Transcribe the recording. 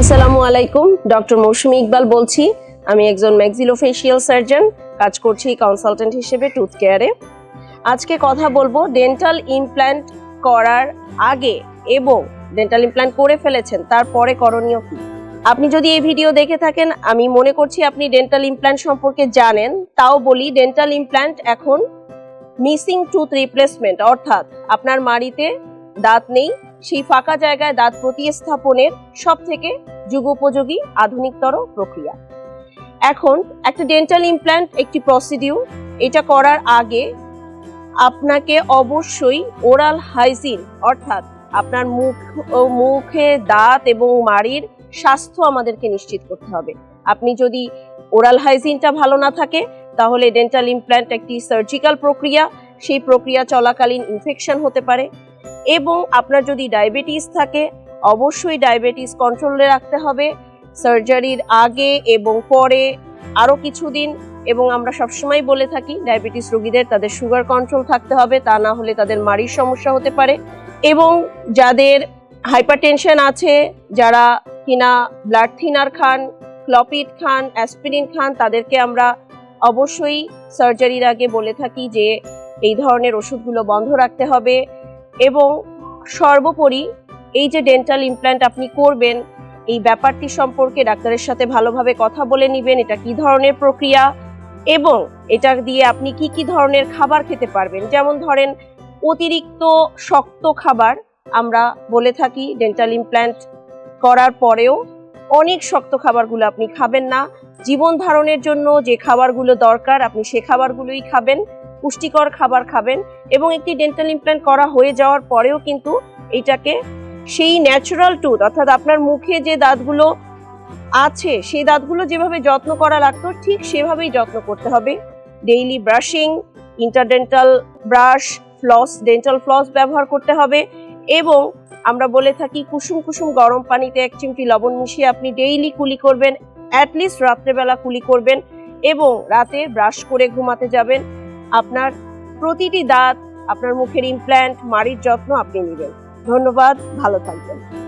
আসসালামু আলাইকুম, ডক্টর মৌসুমী ইকবাল বলছি। আমি একজন ম্যাক্সিলোফেশিয়াল সার্জন, কাজ করছি কনসালটেন্ট হিসেবে টুথ কেয়ারে আজকে কথা বলব ডেন্টাল ইমপ্ল্যান্ট করার আগে এবং ডেন্টাল ইমপ্ল্যান্ট করে ফেলেছেন, তারপরে করণীয় কি? আপনি যদি এই ভিডিও দেখে থাকেন, আমি মনে করছি আপনি ডেন্টাল ইমপ্ল্যান্ট সম্পর্কে জানেন, তাও বলি ডেন্টাল ইমপ্ল্যান্ট এখন মিসিং টুথ রিপ্লেসমেন্ট অর্থাৎ আপনার মাড়িতে দাঁত নেই সেই ফাঁকা জায়গায় দাঁত প্রতিস্থাপনের সব থেকে যুগোপযোগী আধুনিকতর প্রক্রিয়া। এখন একটা ডেন্টাল ইমপ্ল্যান্ট একটি প্রসিডিউর এটা করার আগে আপনাকে অবশ্যই ওরাল হাইজিন অর্থাৎ আপনার মুখ মুখে দাঁত এবং মাড়ির স্বাস্থ্য আমাদেরকে নিশ্চিত করতে হবে। আপনি যদি ওরাল হাইজিনটা ভালো না থাকে, তাহলে ডেন্টাল ইমপ্ল্যান্ট একটি সার্জিক্যাল প্রক্রিয়া, সেই প্রক্রিয়া চলাকালীন ইনফেকশন হতে পারে। এবং আপনার যদি ডায়াবেটিস থাকে, অবশ্যই ডায়াবেটিস কন্ট্রোলে রাখতে হবে। সার্জারির আগে এবং পরে আরও কিছুদিন এবং আমরা সবসময় বলে থাকি, ডায়াবেটিস রোগীদের তাদের সুগার কন্ট্রোল থাকতে হবে, তা না হলে তাদের মাড়ির সমস্যা হতে পারে। এবং যাদের হাইপারটেনশন আছে, যারা কিনা ব্লাড থিনার খান, ক্লপিড খান, অ্যাসপিরিন খান, তাদেরকে আমরা অবশ্যই সার্জারির আগে বলে থাকি যে, এই ধরনের ওষুধগুলো বন্ধ রাখতে হবে। এবং সর্বোপরি এই যে ডেন্টাল ইমপ্ল্যান্ট আপনি করবেন, এই ব্যাপারটি সম্পর্কে ডাক্তারের সাথে ভালোভাবে কথা বলে নেবেন, এটা কি ধরনের প্রক্রিয়া এবং এটা দিয়ে আপনি কি কি ধরনের খাবার খেতে পারবেন। যেমন ধরেন, অতিরিক্ত শক্ত খাবার আমরা বলে থাকি ডেন্টাল ইমপ্ল্যান্ট করার পরেও অনেক শক্ত খাবারগুলো আপনি খাবেন না। জীবন ধারণের জন্য যে খাবারগুলো দরকার, আপনি সে খাবারগুলোই খাবেন। পুষ্টিকর খাবার খাবেন এবং একটি ডেন্টাল ইমপ্ল্যান্ট করা হয়ে যাওয়ার পরেও কিন্তু এটাকে সেই ন্যাচারাল টুথ অর্থাৎ আপনার মুখে যে দাঁতগুলো আছে, সেই দাঁতগুলো যেভাবে যত্ন করা লাগতো, ঠিক সেভাবেই যত্ন করতে হবে। Daily brushing interdental brush floss dental floss ব্যবহার করতে হবে এবং আমরা বলে থাকি, কুসুম কুসুম গরম পানিতে এক চিমটি লবণ মিশিয়ে আপনি ডেইলি কুলি করবেন অ্যাটলিস্ট রাত্রেবেলা কুলি করবেন এবং রাতে ব্রাশ করে ঘুমাতে যাবেন। আপনার প্রতিটি দাঁত, আপনার মুখের ইমপ্ল্যান্ট মাড়ির যত্ন আপনি নেবেন। ধন্যবাদ, ভালো থাকবেন।